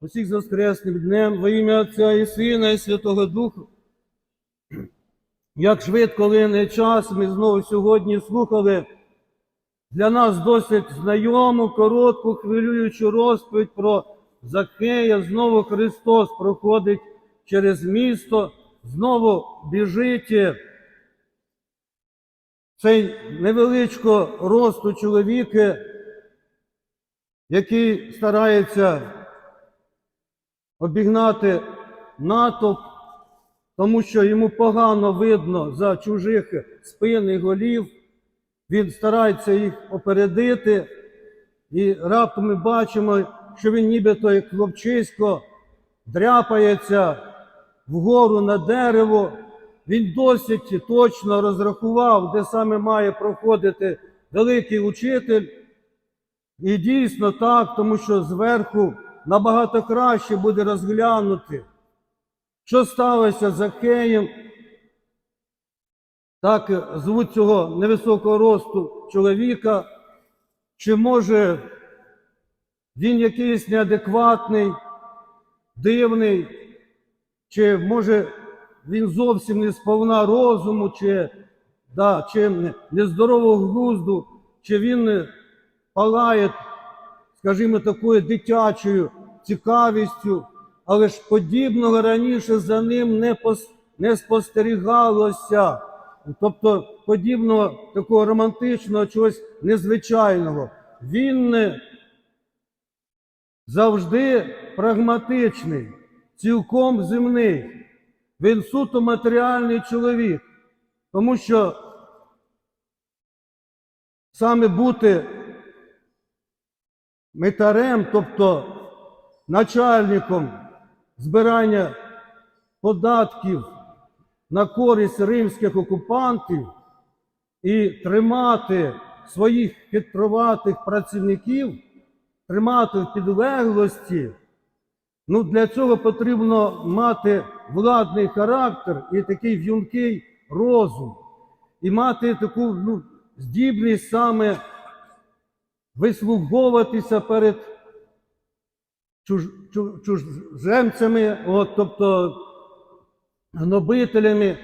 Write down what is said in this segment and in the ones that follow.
усіх з Воскресним днем во ім'я Отця і Сина, і Святого Духа. Як швидко лине час, ми знову сьогодні слухали для нас досить знайому, коротку, хвилюючу розповідь про Закея. Знову Христос проходить через місто, знову біжить цей невеличко росту чоловіки, який старається обігнати натовп, тому що йому погано видно за чужих спин і голів. Він старається їх опередити, і раптом ми бачимо, що він нібито як хлопчисько дряпається вгору на дерево. Він досить точно розрахував, де саме має проходити великий учитель. І дійсно так, тому що зверху набагато краще буде розглянути, що сталося з Закеєм. Так звуть цього невисокого росту чоловіка, чи може він якийсь неадекватний, дивний, чи може він зовсім не сповна розуму, чи, да, чи нездорового глузду, чи він палає, скажімо, такою дитячою цікавістю, але ж подібного раніше за ним не, пос, не спостерігалося. Тобто подібного такого романтичного чогось незвичайного. Він завжди прагматичний, цілком земний. Він суто матеріальний чоловік, тому що саме бути митарем, тобто начальником збирання податків на користь римських окупантів і тримати своїх хитроватих працівників, тримати в підлеглості, ну для цього потрібно мати владний характер і такий в'юнкий розум, і мати таку ну, здібність саме вислуговуватися перед чуж, чу- чужеземцями, от, тобто гнобителями,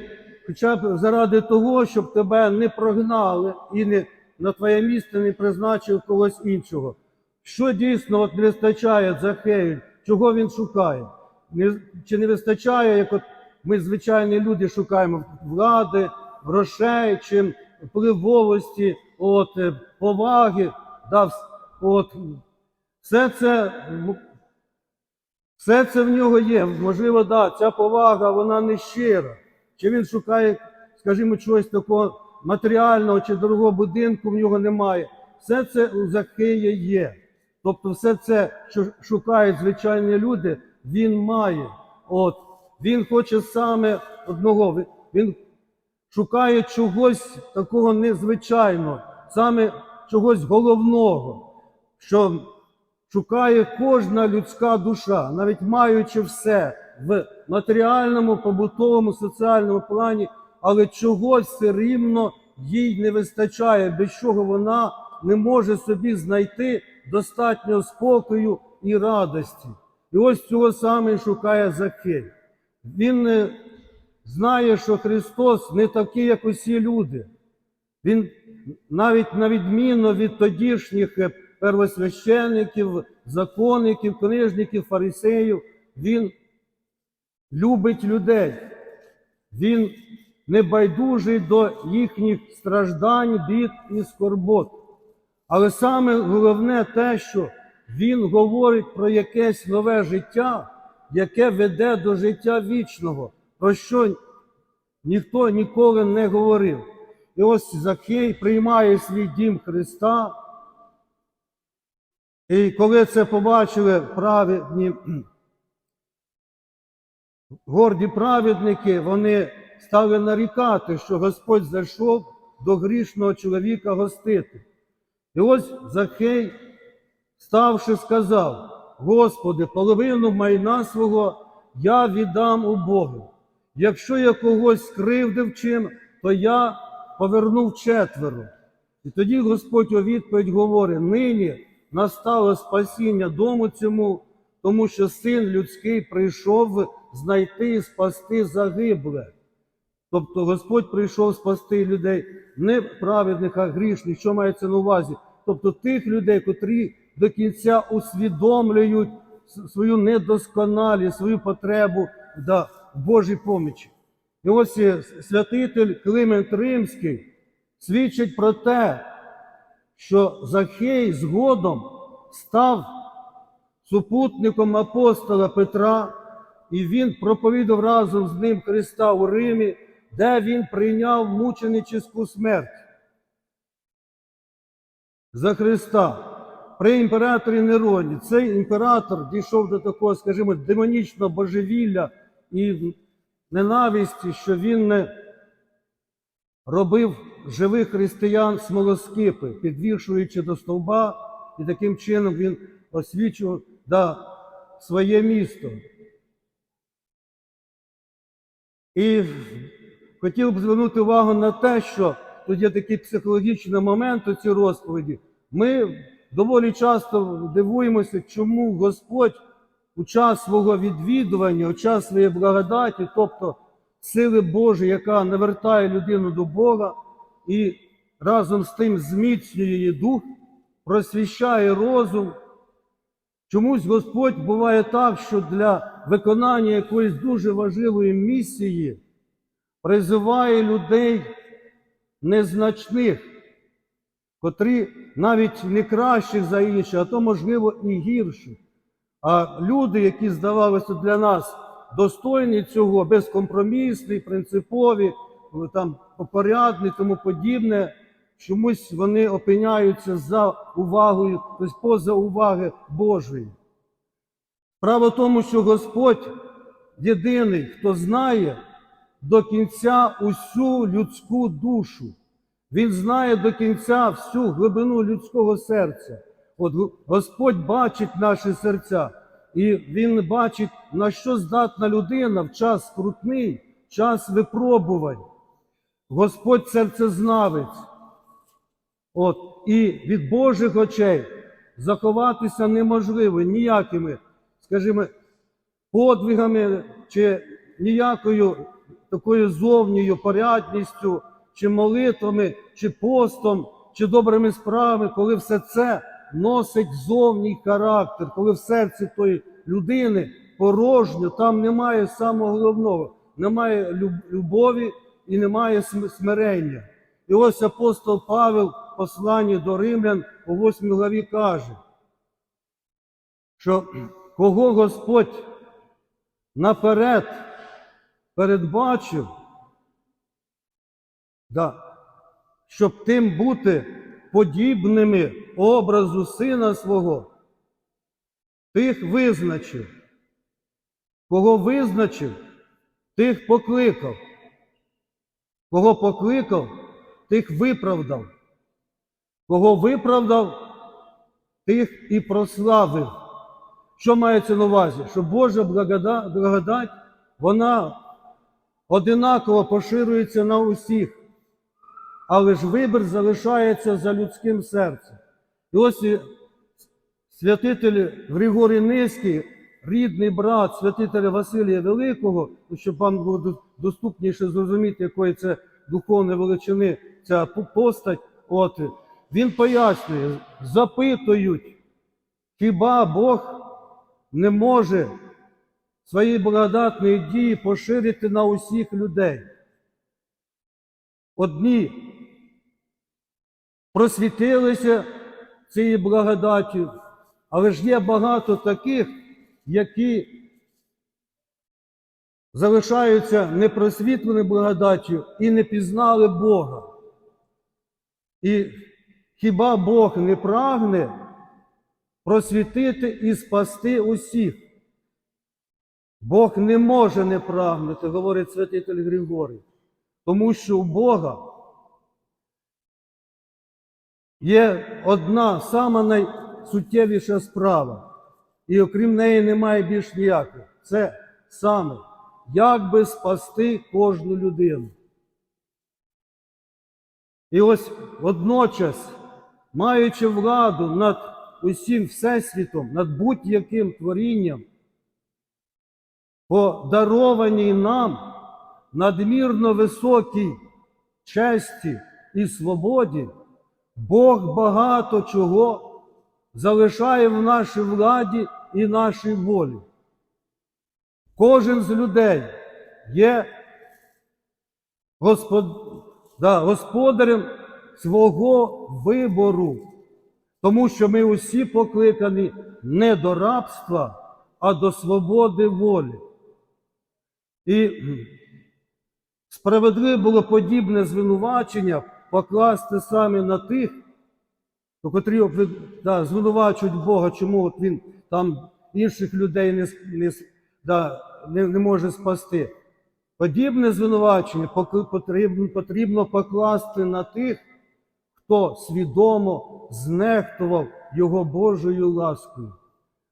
хоча б заради того, щоб тебе не прогнали і не на твоє місце не призначив когось іншого. Що дійсно от не вистачає Захею, чого він шукає? Не, чи не вистачає, як от ми, звичайні люди, шукаємо влади, грошей, чи впливовості, от, е, поваги, да, от, все це все це в нього є. Можливо, да, ця повага, вона не щира. Чи він шукає, скажімо, чогось такого матеріального чи дорогого будинку в нього немає. Все це у Закея є. Тобто, все це, що шукають звичайні люди, він має. От. Він хоче саме одного. Він шукає чогось такого незвичайного, саме чогось головного, що шукає кожна людська душа, навіть маючи все в матеріальному, побутовому, соціальному плані, але чогось все рівно їй не вистачає, без чого вона не може собі знайти достатньо спокою і радості. І ось цього саме шукає Закей. Він е, знає, що Христос не такий, як усі люди. Він навіть на відміну від тодішніх первосвящеників, законників, книжників, фарисеїв, він любить людей. Він не байдужий до їхніх страждань, бід і скорбот. Але саме головне те, що він говорить про якесь нове життя, яке веде до життя вічного, про що ніхто ніколи не говорив. І ось Захей приймає свій дім Христа. І коли це побачили праведні, горді праведники, вони стали нарікати, що Господь зайшов до грішного чоловіка гостити. І ось Захей, ставши, сказав: Господи, половину майна свого я віддам у Бога. Якщо я когось скривдив чим, то я повернув четверо. І тоді Господь у відповідь говорить: нині настало спасіння дому цьому, тому що син людський прийшов знайти і спасти загибле. Тобто Господь прийшов спасти людей не праведних, а грішних, що мається на увазі. Тобто тих людей, котрі до кінця усвідомлюють свою недосконалість, свою потребу в Божій помічі. І ось святитель Климент Римський свідчить про те, що Захей згодом став супутником апостола Петра, і він проповідав разом з ним Христа у Римі, де він прийняв мученическу смерть за Христа. При імператорі Нероні цей імператор дійшов до такого, скажімо, демонічного божевілля і ненависті, що він не робив живих християн смолоскипи, підвішуючи до стовба, і таким чином він освічував да, своє місто. І хотів б звернути увагу на те, що тут є такий психологічний момент у цій розповіді. Ми доволі часто дивуємося, чому Господь у час свого відвідування, у час своєї благодаті, тобто сили Божої, яка навертає людину до Бога і разом з тим зміцнює її дух, просвіщає розум. Чомусь Господь буває так, що для виконання якоїсь дуже важливої місії призиває людей незначних, котрі навіть не кращих за інших, а то, можливо, і гірших. А люди, які здавалися для нас достойні цього, безкомпромісні, принципові, там попорядні, тому подібне, чомусь вони опиняються за увагою, тобто поза уваги Божої. Справа в тому, що Господь єдиний, хто знає до кінця усю людську душу. Він знає до кінця всю глибину людського серця. От Господь бачить наші серця, і Він бачить, на що здатна людина в час скрутний, час випробувань. Господь серцезнавець. От, і від Божих очей заховатися неможливо ніякими, скажімо, подвигами чи ніякою такою зовньою порядністю, чи молитвами, чи постом, чи добрими справами, коли все це носить зовній характер, коли в серці тої людини порожньо, там немає самого головного, немає любові і немає смирення. І ось апостол Павел в посланні до римлян у 8 главі каже, що кого Господь наперед передбачив, да, щоб тим бути подібними образу сина свого, тих визначив. Кого визначив, тих покликав. Кого покликав, тих виправдав. Кого виправдав, тих і прославив. Що мається на увазі? Що Божа благодать, вона одинаково поширюється на усіх, але ж вибір залишається за людським серцем. І ось святитель Григорій Низький, рідний брат святителя Василія Великого, ну, щоб вам було доступніше зрозуміти, якої це духовної величини ця постать, от, він пояснює, запитують, хіба Бог не може своєї благодатної дії поширити на усіх людей. Одні просвітилися цією благодаттю, але ж є багато таких, які залишаються непросвітленими благодаттю і не пізнали Бога. І хіба Бог не прагне просвітити і спасти усіх? Бог не може не прагнути, говорить святитель Григорій, тому що у Бога є одна сама найсуттєвіша справа, і окрім неї немає більш ніякої. Це саме, як би спасти кожну людину. І ось водночас, маючи владу над усім всесвітом, над будь-яким творінням, по дарованій нам надмірно високій честі і свободі, Бог багато чого залишає в нашій владі і нашій волі. Кожен з людей є господ... да, господарем свого вибору, тому що ми усі покликані не до рабства, а до свободи волі. І справедливо було подібне звинувачення покласти саме на тих, котрі да, звинувачують Бога, чому от він там інших людей не, не, да, не, не може спасти. Подібне звинувачення потрібно, потрібно покласти на тих, хто свідомо знехтував його Божою ласкою.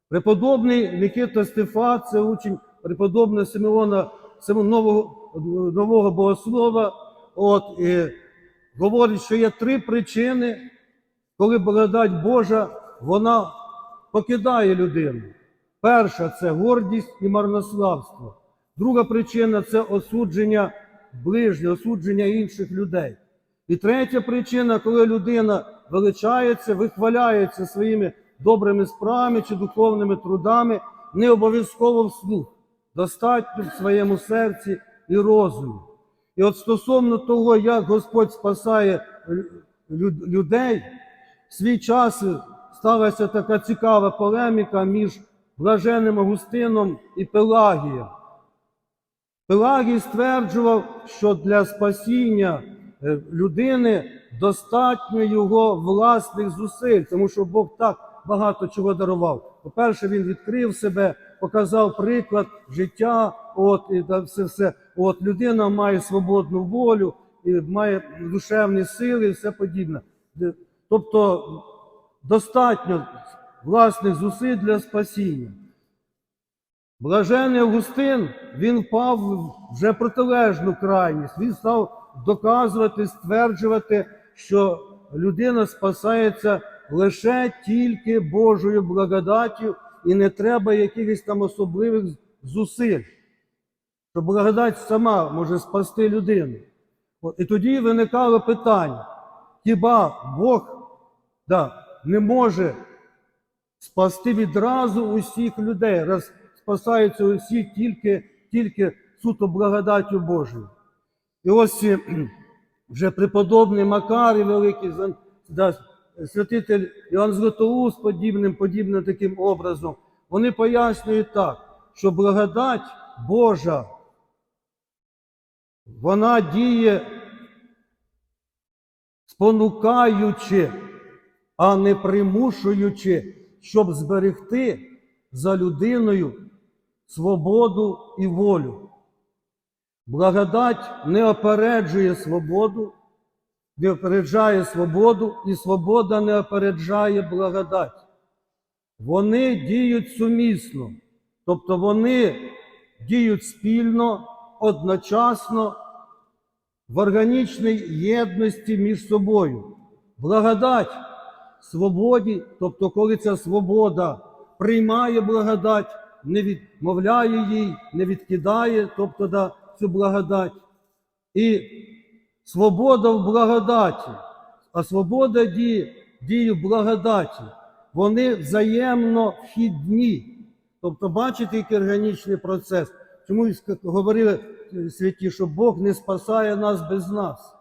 Преподобний Микита Стефа, це учень преподобного Симеона нового, нового богослова, от, і говорить, що є три причини, коли благодать Божа вона покидає людину. Перша це гордість і марнославство. Друга причина це осудження ближнього, осудження інших людей. І третя причина, коли людина величається, вихваляється своїми добрими справами чи духовними трудами, не обов'язково вслух, достатньо в своєму серці і розумі. І от стосовно того, як Господь спасає людей, в свій час сталася така цікава полеміка між блаженним Агустином і Пелагієм. Пелагій стверджував, що для спасіння е, людини достатньо його власних зусиль, тому що Бог так багато чого дарував. По-перше, він відкрив себе, показав приклад життя, от і та все, все. От людина має свободну волю, і має душевні сили, і все подібне. Тобто достатньо власних зусиль для спасіння. Блажений Августин, він впав в вже протилежну крайність. Він став доказувати, стверджувати, що людина спасається лише тільки Божою благодаттю і не треба якихось там особливих зусиль. Що благодать сама може спасти людину. От, І тоді виникало питання: хіба Бог да, не може спасти відразу усіх людей, раз спасаються усі тільки, тільки суто благодаттю Божою. І ось вже преподобний Макарій Великий, да, святитель Іоанн Златоуст подібним, подібним таким образом, вони пояснюють так, що благодать Божа, вона діє спонукаючи, а не примушуючи, щоб зберегти за людиною свободу і волю. Благодать не опереджує свободу, не опереджає свободу, і свобода не опереджає благодать. Вони діють сумісно, тобто вони діють спільно, одночасно, в органічній єдності між собою. Благодать свободі, тобто, коли ця свобода приймає благодать, не відмовляє їй, не відкидає, тобто да, цю благодать. І свобода в благодаті, а свобода діє, діє в благодаті. Вони взаємно вхідні. Тобто, бачите, який органічний процес. Чому говорили е, святі, що Бог не спасає нас без нас.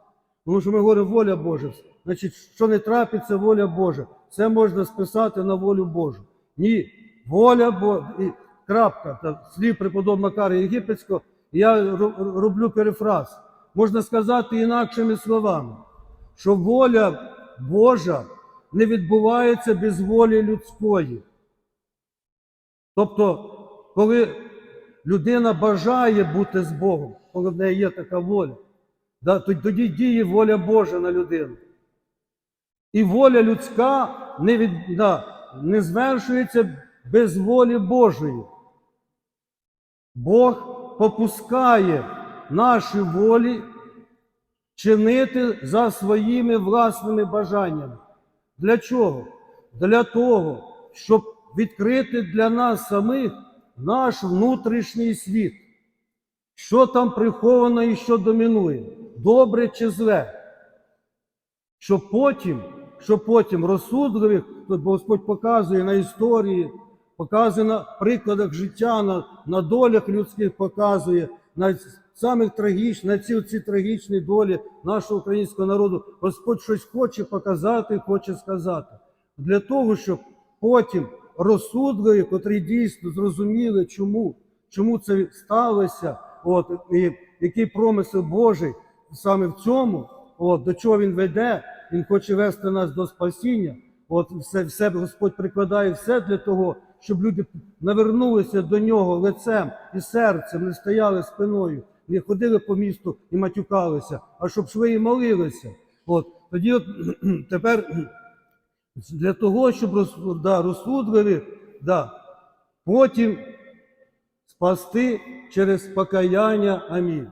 Тому що ми говоримо воля Божа. Значить, що не трапиться, воля Божа. Це можна списати на волю Божу. Ні, воля Божа. Крапка, слів преподобного Макара Єгипетського, я роблю перефраз. Можна сказати інакшими словами, що воля Божа не відбувається без волі людської. Тобто, коли людина бажає бути з Богом, коли в неї є така воля, да, то- тоді діє воля Божа на людину. І воля людська не, від, да, не звершується без волі Божої. Бог попускає наші волі чинити за своїми власними бажаннями. Для чого? для того, щоб відкрити для нас самих наш внутрішній світ. Що там приховано і що домінує, добре чи зле. Щоб потім, щоб потім розсудливих, тут Господь показує на історії, показує на прикладах життя, на, на долях людських показує, на самих трагічних, на ці, ці трагічні долі нашого українського народу. Господь щось хоче показати, хоче сказати. Для того, щоб потім розсудливі, котрі дійсно зрозуміли, чому, чому це сталося, от, і який промисел Божий саме в цьому, от, до чого він веде, він хоче вести нас до спасіння. От все, все Господь прикладає все для того, щоб люди навернулися до нього лицем і серцем, не стояли спиною, не ходили по місту і матюкалися, а щоб свої молилися. От тоді, от тепер для того, щоб да, розсудливі, да, потім спасти через покаяння. Амінь.